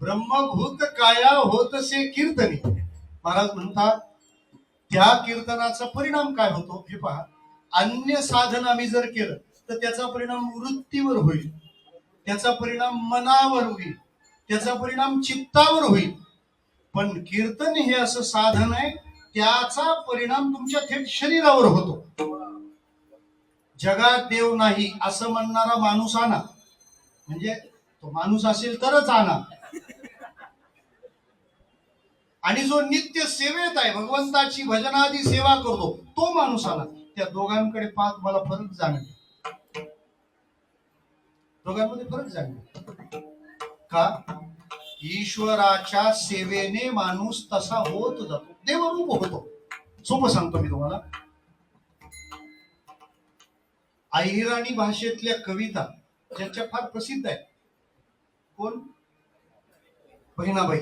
ब्रह्मभूत काया होतसे कीर्तनी. महाराज म्हणतात त्या कीर्तनाचा परिणाम काय होतो? हे पहा अन्य साधन आम्ही जर केलं तर त्याचा परिणाम वृत्तीवर होईल. त्याचा परिणाम मनावर होईल. त्याचा परिणाम चित्तावर होईल. पण कीर्तन हे असं साधन आहे त्याचा परिणाम तुमच्या थेट शरीरावर होतो. जगात देव नाही असं म्हणणारा माणूस आणा. म्हणजे तो माणूस असेल तरच आणा. आणि जो नित्य सेवेत आहे भगवंताची भजनादी सेवा करतो तो माणूस आला. त्या दोघांकडे पाहत मला फरक जाणवे दोघांमध्ये फरक जाणवे का? ईश्वराच्या सेवेने माणूस तसा होत जातो. देवरूप होतो. सोपं सांगतो मी तुम्हाला. अहिराणी भाषेतल्या कविता ज्यांच्या फार प्रसिद्ध आहेत. कोण? बहिणाबाई.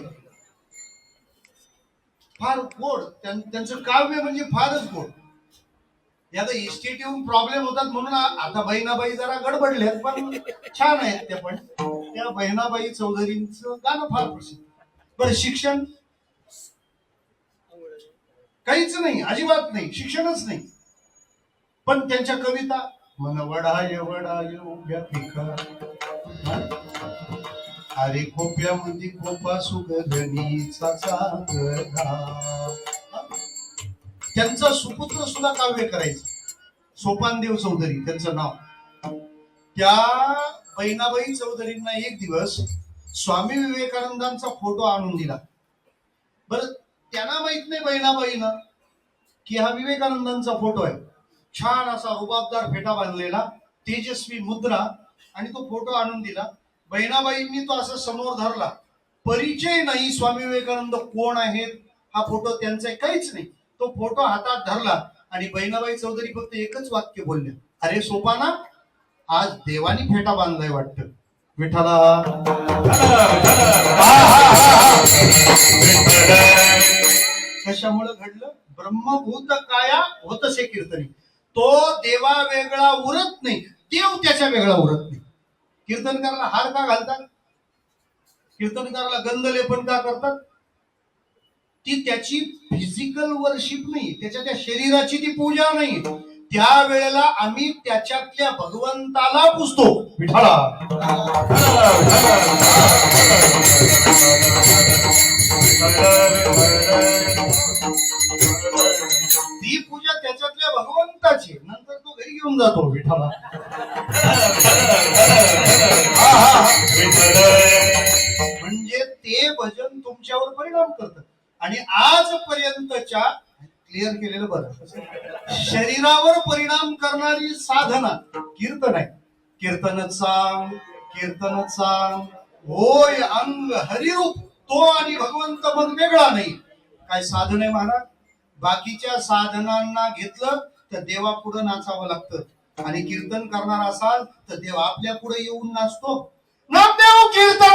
फार गोड त्यांचं काव्य म्हणजे फारच गोड. आता इस्टेट येऊन प्रॉब्लेम होतात म्हणून आता बहिणाबाई जरा गडबडल्यात पण छान आहेत त्या पण. त्या बहिणाबाई चौधरींचं गाणं फार प्रसिद्ध. बरं शिक्षण? काहीच नाही अजिबात नाही शिक्षणच नाही. पण त्यांच्या कविता मन वडाय वडाय उभ्या पिका अरे खोप्यामध्ये म्हणजे खोपा सुगधनीचा त्यांचा सुपुत्र सुद्धा काव्य करायचं. सोपानदेव चौधरी त्यांचं नाव. त्या बहिणाबाई चौधरींना एक दिवस स्वामी विवेकानंदांचा फोटो आणून दिला. बर त्यांना माहीत नाही बहिणाबाईना की हा विवेकानंदांचा फोटो आहे. छान असा रुबाबदार फेटा बांधलेला तेजस्वी मुद्रा आणि तो फोटो आणून दिला. बहिणाबाईंनी तो असं समोर धरला. परिचय नाही स्वामी विवेकानंद कोण आहेत हा फोटो त्यांचा काहीच नाही. तो फोटो हातात धरला आणि बहिणाबाई चौधरी फक्त एकच वाक्य बोलले. अरे सोपाना आज देवानी फेटा बांधलाय वाटत. विठाला कशामुळे घडलं? ब्रह्मभूत काया होतसे कीर्तनी. तो देवा वेगळा उरत नाही देव त्याच्या वेगळा उरत नाही. कीर्तनकाराला हार का घालतात? कीर्तनकाराला गंध लेपन का करतात? ती त्याची फिजिकल वर्शिप नाही त्याच्या त्या शरीराची ती पूजा नाही. त्या वेळेला आम्ही त्याच्यातल्या भगवंताला पुजतो. विठाळा ती पूजा त्याच्यातल्या भगवंताची नंतर तो घरी घेऊन जातो. विठाला म्हणजे ते भजन तुमच्यावर परिणाम करत. आणि आजपर्यंतच्या क्लिअर केलेलं बरं. शरीरावर परिणाम करणारी साधना कीर्तन आहे. कीर्तन सांग कीर्तन सांग. होय अंग हरिरूप तो आणि भगवंत मग वेगळा नाही. काय साधन आहे महाराज? बाकीच्या साधनांना घेतलं तर देवा पुढे नाचावं लागतं. आणि कीर्तन करणार असाल तर देव आपल्या पुढे येऊन नाचतो नामदेव कीर्तन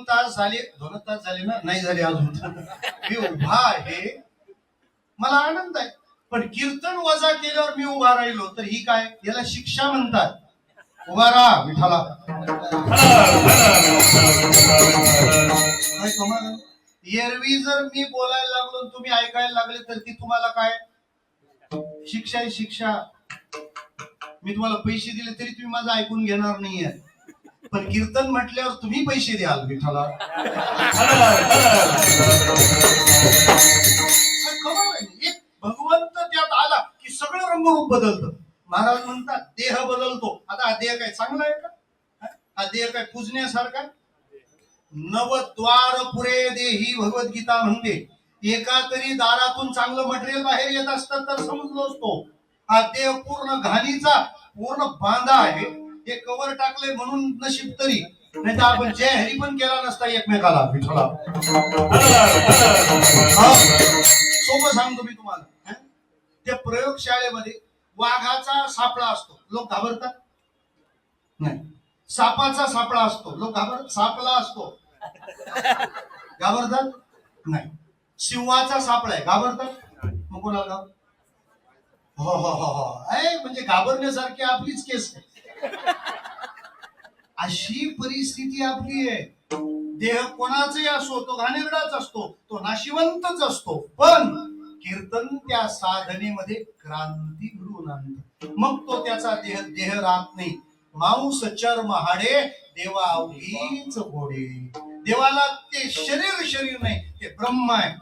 दोन तास झाले दोन तास झाले ना नाही झाले अजून. मी उभा आहे. मला आनंद आहे. पण कीर्तन वजा केल्यावर मी उभा राहिलो तर ही काय? याला शिक्षा म्हणतात. उभा राहा विठाला एरवी जर मी बोलायला लागलो तुम्ही ऐकायला लागले तर ती तुम्हाला काय? शिक्षा आहे शिक्षा. मी तुम्हाला पैसे दिले तरी तुम्ही माझं ऐकून घेणार नाहीये. पण कीर्तन म्हटल्यावर तुम्ही पैसे द्याल विठ्ठला एक भगवंत त्यात आला की सगळं रंगरूप बदलतं. महाराज म्हणतात देह बदलतो. आता हा देह काय चांगला आहे का? हा? हा देह काय पूजण्यासारखा? नवद्वार पुरे देही भगवद्गीता म्हणते. एका तरी दारातून चांगलं मटेरियल बाहेर येत असतं तर समजलो असतो हा देह पूर्ण घाणीचा पूर्ण बांधा आहे. हे कवर टाकले म्हणून नशीब तरी. नाही तर आपण जय हरी पण केला नसता एकमेकाला. विठ्ठला. सोपं सांगतो मी तुम्हाला. त्या प्रयोगशाळेमध्ये वाघाचा सापळा असतो. लोक घाबरतात? नाही. सापाचा सापळा असतो. लोक घाबर सापळा असतो. घाबरतात? नाही. सिंहाचा सापळा आहे. घाबरतात? मग कोणाला? हो हो हो हो. आहे म्हणजे घाबरण्यासारखी आपलीच केस आहे. अशी परिस्थिती आपली आहे. देह कोणाचाही असो तो घाणेरडाच असतो तो नाशिवंतच असतो. पण कीर्तन त्या साधनेमध्ये क्रांती घडवून आणत. मग तो त्याचा देह देह राहत नाही. मांस चर्म हाडे देवा अवघीच घोडे देवाला ते शरीर शरीर नाही ते ब्रह्म आहे.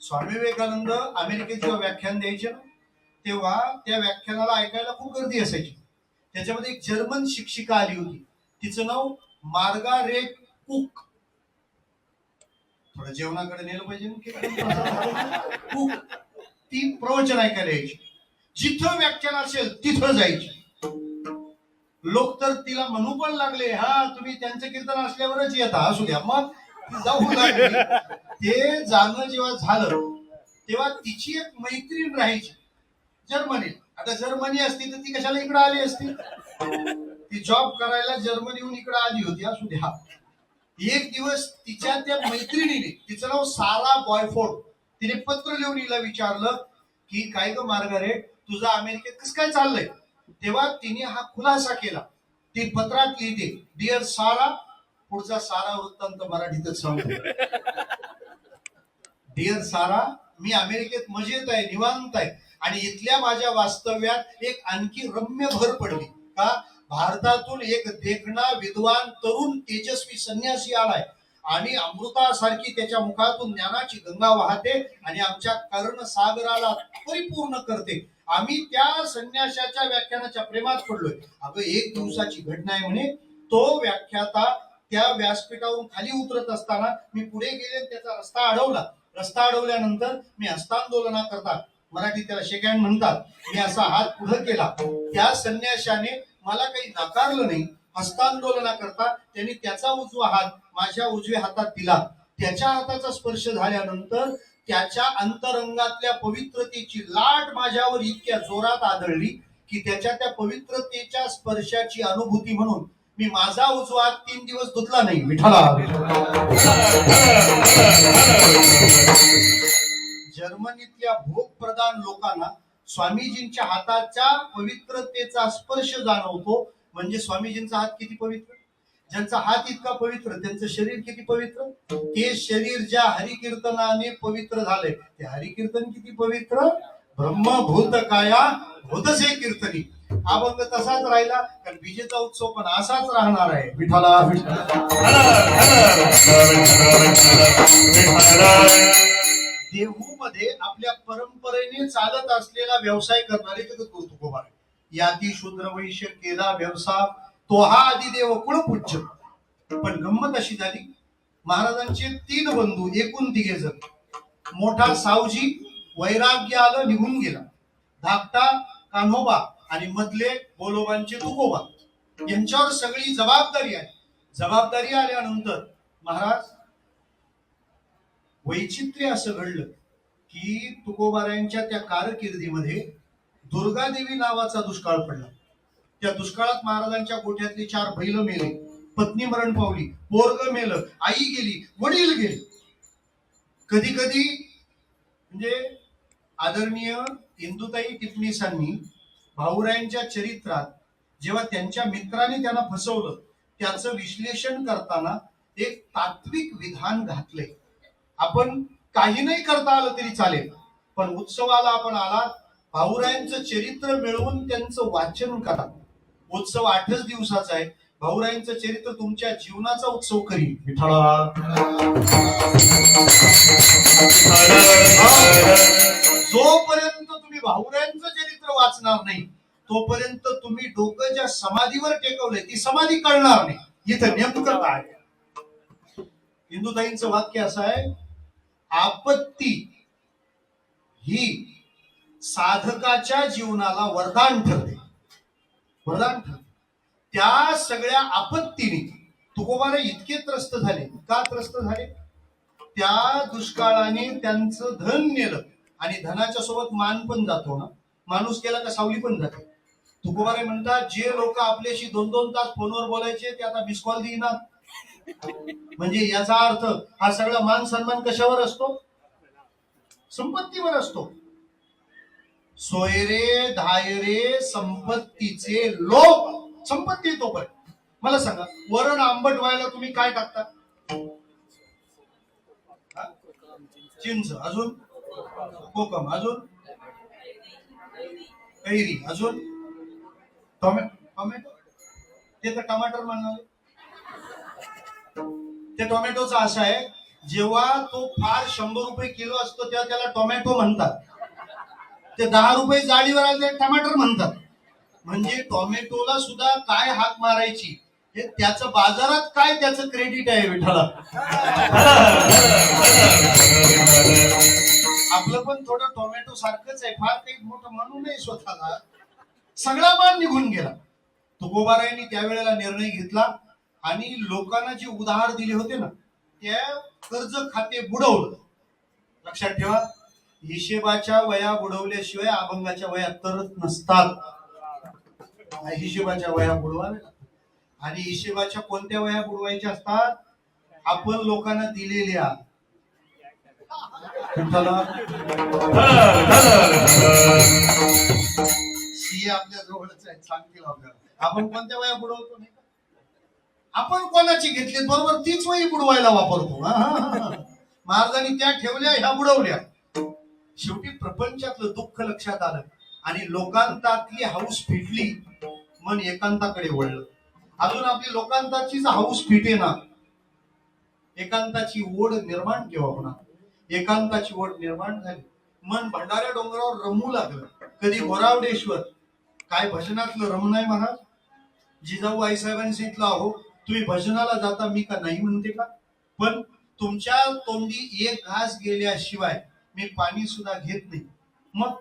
स्वामी विवेकानंद अमेरिकेत जेव्हा व्याख्यान द्यायचे ना तेव्हा त्या व्याख्यानाला ऐकायला खूप गर्दी असायची. त्याच्यामध्ये एक जर्मन शिक्षिका आली होती. तिचं नाव मार्गारेट कुक. थोडं जेवणाकडे नेलं पाहिजे कुक. ती प्रवचन ऐकायला यायची. जिथं व्याख्यान असेल तिथं जायची. लोक तर तिला म्हणू पण लागले हा तुम्ही त्यांचं कीर्तन असल्यावरच येता असू द्या. मग जाऊ ते जाणं जेव्हा झालं तेव्हा तिची एक मैत्रीण राहायची जर्मनी आता जर्मनी असती तर ती कशाला इकडे आली असती? ती जॉब करायला जर्मनीहून इकडे आली होती असू द्या एक दिवस तिच्या त्या मैत्रिणीने तिचं नाव सारा बॉयफोर्ड तिने पत्र लिहून हिला विचारलं की काय ग मार्गारेट तुझं अमेरिकेत कसं काय चाललंय? तेव्हा तिने हा खुलासा केला. ती पत्रात लिहिते डिअर सारा पुढचा सारा वृत्तांत मराठीतच सांगतो. डिअर सारा मी अमेरिकेत मजेत आहे निवांत आहे. आणि इथल्या माझ्या वास्तव्यात एक आणखी रम्य भर पडली. का? भारतातून एक देखणा विद्वान तरुण तेजस्वी संन्यासी आलाय. आणि अमृतासारखी त्याच्या मुखातून ज्ञानाची गंगा वाहते आणि आमच्या कर्ण सागराला परिपूर्ण करते. आम्ही त्या संन्याशाच्या व्याख्यानाच्या प्रेमात पडलोय. अगं एक दिवसाची घटना आहे म्हणे. तो व्याख्याता त्या व्यासपीठावरून खाली उतरत असताना मी पुढे गेले त्याचा रस्ता अडवला. रस्ता अडवल्यानंतर मी हस्तांदोलना करतात. मराठी त्याला शेकँड म्हणतात. मी असा हात पुढे केला. त्या संन्याशाने मला काही नाकारलं नाही. हस्तांदोलना करता त्यांनी त्याचा उजवा हात माझ्या उजव्या हातात दिला. त्याच्या हाताचा स्पर्श झाल्यानंतर त्याच्या अंतरंगातल्या पवित्रतेची लाट माझ्यावर इतक्या जोरात आदळली की त्याच्या त्या पवित्रतेच्या स्पर्शाची अनुभूती म्हणून मी माझा उजवा तीन दिवस धुतला नाही विठाला. जर्मनीतल्या भोगप्रधान लोकांना स्वामीजींच्या हाताच्या पवित्रतेचा स्पर्श जाणवतो. म्हणजे स्वामीजींचा हात किती पवित्र? ज्यांचा हात इतका पवित्र त्यांचं शरीर किती पवित्र? ते शरीर ज्या हरिकीर्तनाने पवित्र झाले ते हरिकीर्तन किती पवित्र? ब्रह्मभूत काया भूतसे कीर्तनी. अभंग तसाच राहिला कारण विजेचा उत्सव पण असाच राहणार आहे. विठाला देहू मध्ये आपल्या परंपरेने चालत असलेला व्यवसाय करणारे जगत तुकोबा याती शूद्र वैश्य केला व्यवसाय तो हा आदिदेव कुळपूज्य. पण गंमत अशी झाली महाराजांचे तीन बंधू एकूण तिघे जण. मोठा सावजी वैराग्य आलं निघून गेला. धाकटा कान्होबा आणि मधले बोलोबांचे तुकोबा यांच्यावर सगळी जबाबदारी आहे. जबाबदारी आल्यानंतर महाराज वैचित्र्य असं घडलं की तुकोबारायांच्या त्या कारकिर्दीमध्ये दुर्गादेवी नावाचा दुष्काळ पडला. त्या दुष्काळात महाराजांच्या गोठ्यातले चार बैल मेले पत्नी मरण पावली पोरग मेलं आई गेली वडील गेले. कधी कधी म्हणजे आदरणीय इंदुताई टिपणीसांनी भाऊरायांच्या चरित्रात जेव्हा त्यांच्या मित्राने त्यांना फसवलं त्याचं विश्लेषण करताना एक तात्विक विधान घातलंय. आपण काही नाही करता आलं तरी चालेल पण उत्सवाला आपण आलात भाऊरायांचं चरित्र मिळवून त्यांचं वाचन करा. उत्सव आठच दिवसाचा आहे. भाऊरायांचं चरित्र तुमच्या जीवनाचा उत्सव करील जोपर्यंत तुम्ही भाऊरायांचं चरित्र वाचणार नाही तोपर्यंत तुम्ही डोकं ज्या समाधीवर टेकवलंय ती समाधी कळणार नाही. इथं नेमकं काय हिंदुताईंचं वाक्य असं आहे आपत्ती ही साधकाच्या जीवनाला वरदान ठरते. वरदान ठरते. त्या सगळ्या आपत्तीने तुकोबाला इतके त्रस्त झाले. का त्रस्त झाले? त्या दुष्काळाने त्यांचं धन नेलं. आणि धनाच्या सोबत मान पण जातो ना. माणूस केला का सावली पण जाते. तुकोबारे म्हणतात जे लोक आपल्याशी दोन दोन तास फोनवर बोलायचे ते आता मिस कॉल देईनात म्हणजे याचा अर्थ हा सगळा मान सन्मान कशावर असतो? संपत्तीवर असतो. सोयरे धायरे संपत्तीचे लोक संपत्ती तो पण. मला सांगा वरण आंबट व्हायला तुम्ही काय टाकता? चिंच. अजून? हो कोकम अजून? कैरी. अजून? टोमॅटो? ते तर टमाटर म्हणणार ते टोमॅटोचं असं आहे जेव्हा तो फार शंभर रुपये किलो असतो तेव्हा त्याला टोमॅटो म्हणतात. ते दहा रुपये जाळीवर आले टमाटर म्हणतात. म्हणजे टोमॅटोला सुद्धा काय हाक मारायची? हे त्याच बाजारात काय त्याचं क्रेडिट आहे विठाला आपलं पण थोडं टोमॅटो सारखंच आहे. फार काही मोठं म्हणू नये स्वतःला. सगळा मान निघून गेला. तुकोबारायांनी त्यावेळेला निर्णय घेतला आणि लोकांना जे उदाहर दिले होते ना त्या कर्ज खाते बुडवलं. लक्षात ठेवा हिशेबाच्या वया बुडवल्याशिवाय अभंगाच्या वया तरच नसतात. हिशेबाच्या वया बुडवाव्या आणि हिशेबाच्या कोणत्या वया बुडवायच्या असतात? आपण लोकांना दिलेल्या. आपल्या जवळच सांगतील आपल्याला. आपण कोणत्या वया बुडवतो नाही आपण कोणाची घेतली? बरोबर तीच वही बुडवायला वापरतो. महाराजांनी त्या ठेवल्या ह्या बुडवल्या. शेवटी प्रपंचातलं दुःख लक्षात आलं आणि लोकांतातली हाऊस फिटली मन एकांताकडे वळलं. अजून आपली लोकांताचीच हाऊस फिटे ना एकांताची ओढ निर्माण केव्हा होणार एकांताची ओढ निर्माण झाली. मन भंडाऱ्या डोंगरावर रमू लागलं. कधी होरावडेश्वर काय भजनातलं रमणाय महाराज? जिजाऊ आईसाहेबांनी सांगितलं अहो तुम्ही भजनाला जाता मी का नाही म्हणते का? पण तुमच्या तोंडी एक घास गेल्याशिवाय मी पाणी सुद्धा घेत नाही. मग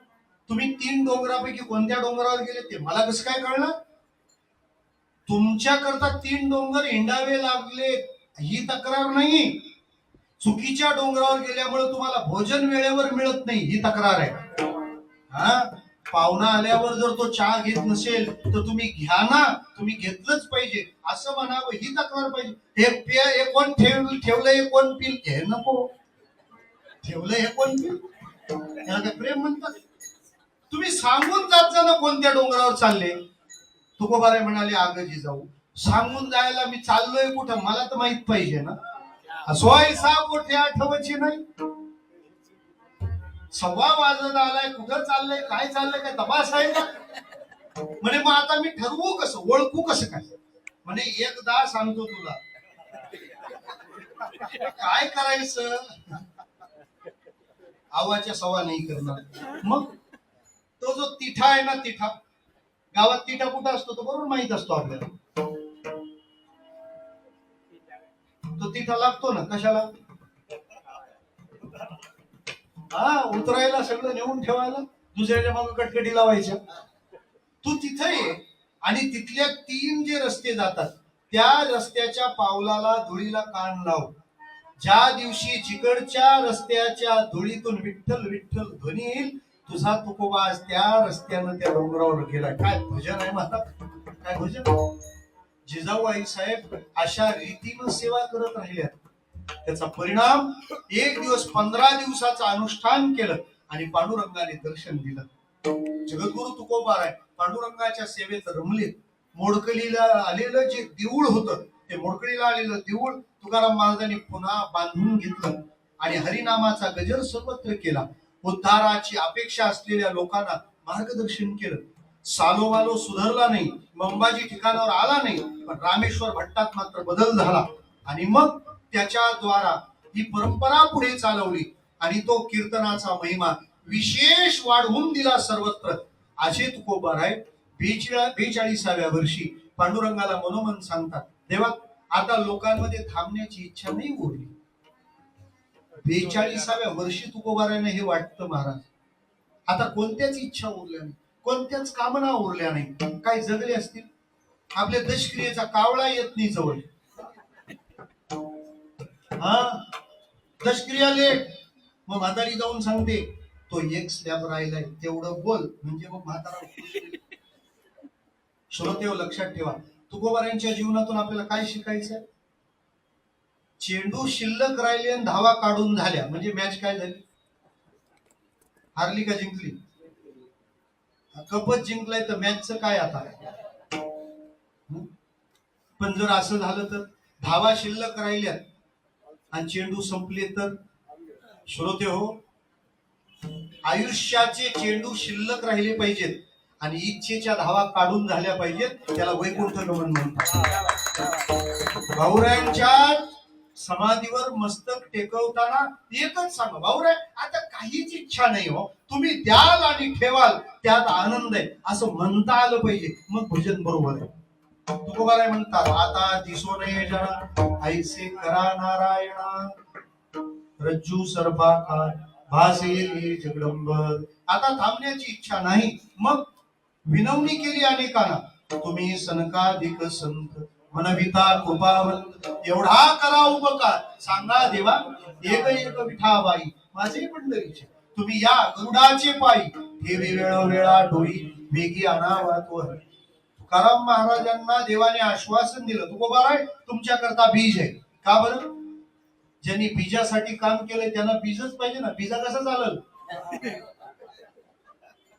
तुम्ही तीन डोंगरापैकी कोणत्या डोंगरावर गेले ते मला कसं काय कळलं? तुमच्याकरता तीन डोंगर हिंडावे लागले. ही तक्रार नाही. चुकीच्या डोंगरावर गेल्यामुळे तुम्हाला भोजन वेळेवर मिळत नाही ही तक्रार आहे. हा? पाहुणा आल्यावर जर तो चहा घेत नसेल तर तुम्ही घ्या ना तुम्ही घेतलंच पाहिजे. असं म्हणावं ही तक्रार पाहिजे. हे पिया हे कोण ठेव ठेवलं हे कोण पिल? घे नको. ठेवलं हे कोण पिल? काय प्रेम म्हणतात? तुम्ही सांगून जात जा ना कोणत्या डोंगरावर चालले. तुकोबारे म्हणाले आगजी जाऊ. सांगून जायला मी चाललोय कुठं? मला तर माहीत पाहिजे ना. सोय सा मोठे आठवची नाही. सव्वा वाजत आलाय कुठं चाललंय काय चाललंय काय तपास आहे का? म्हणे मग आता मी ठरवू कसं? ओळखू कसं काय? म्हणे एकदा सांगतो तुला. काय करायचं? आवाच्या सवा नाही करणार. मग तो जो तिठा आहे ना तिठा गावात तिठा कुठं असतो तो बरोबर माहीत असतो आपल्याला. तो तिथं लागतो ना कशाला? हा उतरायला सगळं नेऊन ठेवायला दुसऱ्याच्या मागे कटकटी लावायच्या. तू तिथे ये आणि तिथल्या तीन जे रस्ते जातात त्या रस्त्याच्या पावलाला धुळीला कान लाव. ज्या दिवशी जिकडच्या रस्त्याच्या धुळीतून विठ्ठल विठ्ठल ध्वनी येईल तुझा तुकोबा त्या रस्त्यानं त्या डोंगरावर गेला. काय भजन आहे माता काय भजन? जिजाऊबाई साहेब अशा रीतीनं सेवा करत राहिल्या त्याचा परिणाम एक दिवस पंधरा दिवसाचं अनुष्ठान केलं आणि पांडुरंगाने दर्शन दिलं. जगद्गुरु तुकोबार आहे. पांडुरंगाच्या सेवेत रमले मोडकलीला आलेलं जे देऊळ होतं ते मोडकलीला आलेलं देऊळ तुकाराम महाराजांनी पुन्हा बांधून घेतलं आणि हरिनामाचा गजर सर्वत्र केला. उद्धाराची अपेक्षा असलेल्या लोकांना मार्गदर्शन केलं. सालोवालो सुधारला नाही मंबाजी ठिकाणावर आला नाही पण रामेश्वर भट्टात मात्र बदल झाला. आणि मग त्याच्या द्वारा ही परंपरा पुढे चालवली आणि तो कीर्तनाचा महिमा विशेष वाढवून दिला सर्वत्र. असे तुकोबार आहे बेचाळीस बेचाळीसाव्या वर्षी पांडुरंगाला मनोमन सांगतात देवा आता लोकांमध्ये थांबण्याची इच्छा नाही उरली बेचाळीसाव्या वर्षी तुकोबाराने हे वाटतं महाराज. आता कोणत्याच इच्छा उरल्या नाही. कोणत्याच कामना उरल्या नाही काय जगले असतील. आपल्या दशक्रियेचा कावळा येत नाही जवळ. हा? दशक्रिया लेट मग म्हातारी जाऊन सांगते तो एक स्लॅब राहिलाय तेवढं बोल. म्हणजे मग म्हातारा श्रोतेव हो, लक्षात ठेवा. तुकोबारांच्या जीवनातून आपल्याला काय शिकायचंय? चेंडू शिल्लक राहिले आणि धावा काढून झाल्या. म्हणजे मॅच काय झाली? हारली का जिंकली? कपच जिंकलाय तर मॅचचं काय आता? पण जर असं झालं तर धावा शिल्लक राहिल्या आणि चेंडू संपले तर? श्रोते हो आयुष्याचे चेंडू शिल्लक राहिले पाहिजेत आणि इच्छेच्या धावा काढून झाल्या पाहिजेत त्याला वैकुंठ गमन म्हणतात. भाऊरायांच्या समाधीवर मस्तक टेकवताना एकच सांगा रे आता काहीच इच्छा नाही हो. तुम्ही द्याल आणि ठेवाल त्यात आनंद आहे. असं म्हणता आलं पाहिजे. मग भजन बरोबर आहे. तुकोबाराय म्हणतात आता दिसो नये ऐसे करा नारायणा. रज्जू सर्पाकार भासेल जगडंबर आता थांबण्याची इच्छा नाही. मग विनवणी केली अनेकांना. तुम्ही सनकाधिक संत मनविता कृपावंत. एवढा करा उपकार. सांगा देवा एक एक विठाबाई माझे पंढरीचे तुम्ही या गरुडाचे पायी. ठेवी वेळोवेळा डोई वेगी आणावा तो तुकाराम महाराजांना देवाने आश्वासन दिलं. तुकोबाराय तुमच्या करता बीज आहे. का बरं? ज्यांनी बीजासाठी काम केलंय त्यांना बीजच पाहिजे ना. बीजा कसं चालल?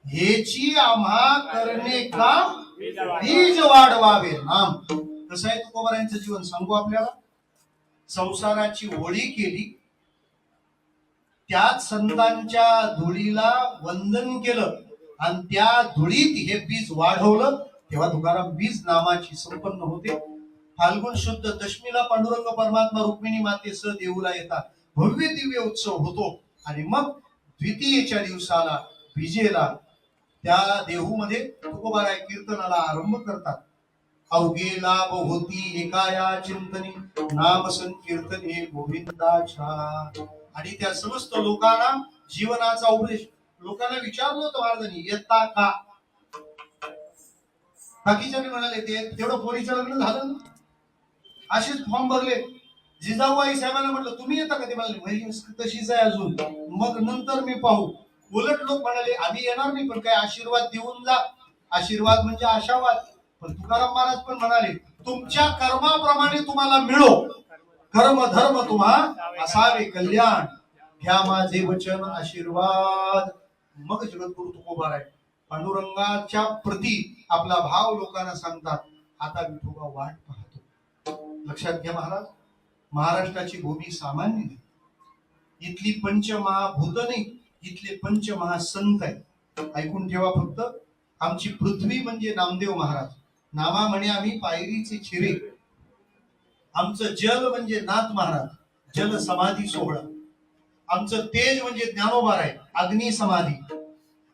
हेची आम्हा करणे काम बीज वाढवावे. नाम. कसं आहे तुकोबारायांचं जीवन. सांगू आपल्याला? संसाराची होळी केली. त्याच संतांच्या धुळीला वंदन केलं. आणि त्या धुळीत हे बीज वाढवलं. तेव्हा तुकाराम बीज नामाची संपन्न होते. फाल्गुन शुद्ध दशमीला पांडुरंग परमात्मा रुक्मिणी मातेसह देऊला येतात. भव्य दिव्य उत्सव होतो. आणि मग द्वितीयेच्या दिवसाला विजेला त्या देहूमध्ये तुकोबाराय कीर्तनाला आरंभ करतात. अवघे लाभ होती एकाया चिंतनी. नाम संकीर्तने गोविंदाच्या. आणि त्या समस्त लोकांना जीवनाचा उपदेश. लोकांना विचारलं होतं महाराजांनी येता का? बाकीच्याने म्हणाले ते तेवढं पोरीचं लग्न झालं ना. असेच फॉर्म भरले. जिजाऊबाई साहेबांना म्हटलं तुम्ही येता का? ते म्हणाले "वहिनी, तशीच आहे अजून. मग नंतर मी पाहू. उलट लोक म्हणाले आम्ही येणार नाही पण काय आशीर्वाद देऊन जा. आशीर्वाद म्हणजे आशावाद. पण तुकाराम महाराज पण म्हणाले तुमच्या कर्माप्रमाणे तुम्हाला मिळो. कर्म धर्म तुम्हा असावे कल्याण. घ्या माझे वचन आशीर्वाद. मग जगद्गुरु तुकोबार आहे पांडुरंगाच्या प्रती आपला भाव लोकांना सांगतात आता विठोबा वाट पाहतो. लक्षात घ्या महाराज महाराष्ट्राची भूमी सामान्य नाही इथली पंचमहाभूत नाही इथले पंचमहासंत आहेत. ऐकून ठेवा फक्त आमची पृथ्वी म्हणजे नामदेव महाराज. नामा म्हणे आम्ही पायरीचे छिरे आमचं जल म्हणजे नाथ महाराज जल समाधी सोहळा. आमचं तेज म्हणजे ज्ञानोबार आहे अग्नी समाधी.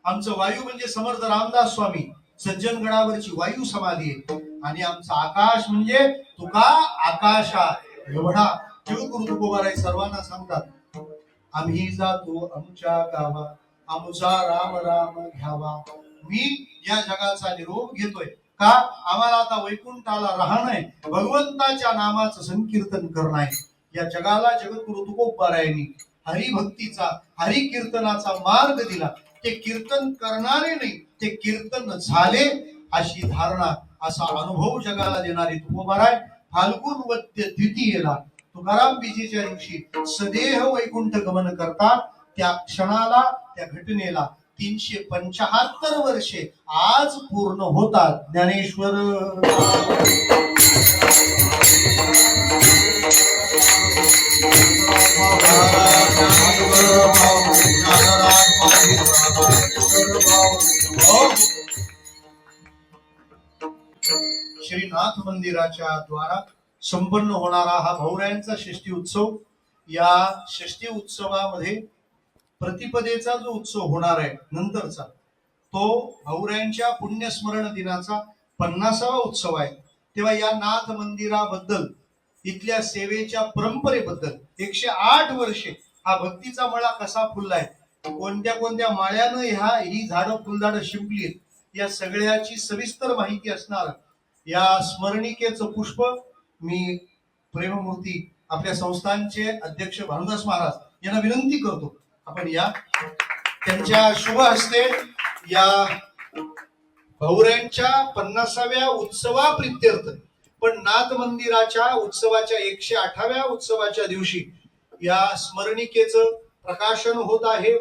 आमचं वायू म्हणजे समर्थ रामदास स्वामी सज्जनगडावरची वायू समाधी आहे. आणि आमचं आकाश म्हणजे तुका आकाशा एवढा. जगगुरु तुकोबार आहे सर्वांना सांगतात आम्ही जातो आमच्या गावा आमचा राम राम घ्यावा. मी या जगाचा निरोप घेतोय. का? आम्हाला आता वैकुंठाला राहणं भगवंताच्या नामाचं संकीर्तन करणं आहे. या जगाला जगद्गुरु तुकोबारायांनी हरिभक्तीचा हरि कीर्तनाचा मार्ग दिला. ते कीर्तन करणारे नाही ते कीर्तन झाले अशी धारणा असा अनुभव जगाला देणारे तुकोबाराय फाल्गुन वद्य द्वितीयेला तुकाराम बीजेच्या दिवशी सदेह वैकुंठ गमन करतात. त्या क्षणाला त्या घटनेला तीनशे पंचाहत्तर वर्षे आज पूर्ण होतात. ज्ञानेश्वर. श्रीनाथ मंदिराच्या द्वारात संपन्न होणारा हा भाऊरायांचा षष्टी उत्सव या षष्टी उत्सवामध्ये प्रतिपदेचा जो उत्सव होणार आहे नंतरचा तो भाऊरायांच्या पुण्यस्मरण दिनाचा पन्नासावा उत्सव आहे. तेव्हा या नाथ मंदिराबद्दल इथल्या सेवेच्या परंपरेबद्दल एकशे आठ वर्षे हा भक्तीचा मळा कसा फुललाय कोणत्या कोणत्या माळ्यानं ह्या ही झाडं फुलझाडं शिंपली या सगळ्याची सविस्तर माहिती असणार. या स्मरणिकेचं पुष्प मी प्रेममूर्ती आपल्या संस्थांचे अध्यक्ष भानुदास महाराज यांना विनंती करतो. आपण या. त्यांच्या शुभ हस्ते या भाऊऱ्यांच्या पन्नासाव्या उत्सवाप्रित्यर्थ पण नाथ मंदिराच्या उत्सवाच्या एकशे आठाव्या उत्सवाच्या दिवशी या स्मरणिकेचं प्रकाशन होत आहे.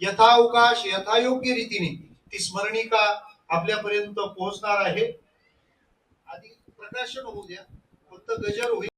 यथावकाश यथायोग्य रीतीने ती स्मरणिका आपल्यापर्यंत पोहोचणार आहे. आधी प्रकाशन होऊ द्या. फक्त गजर होईल.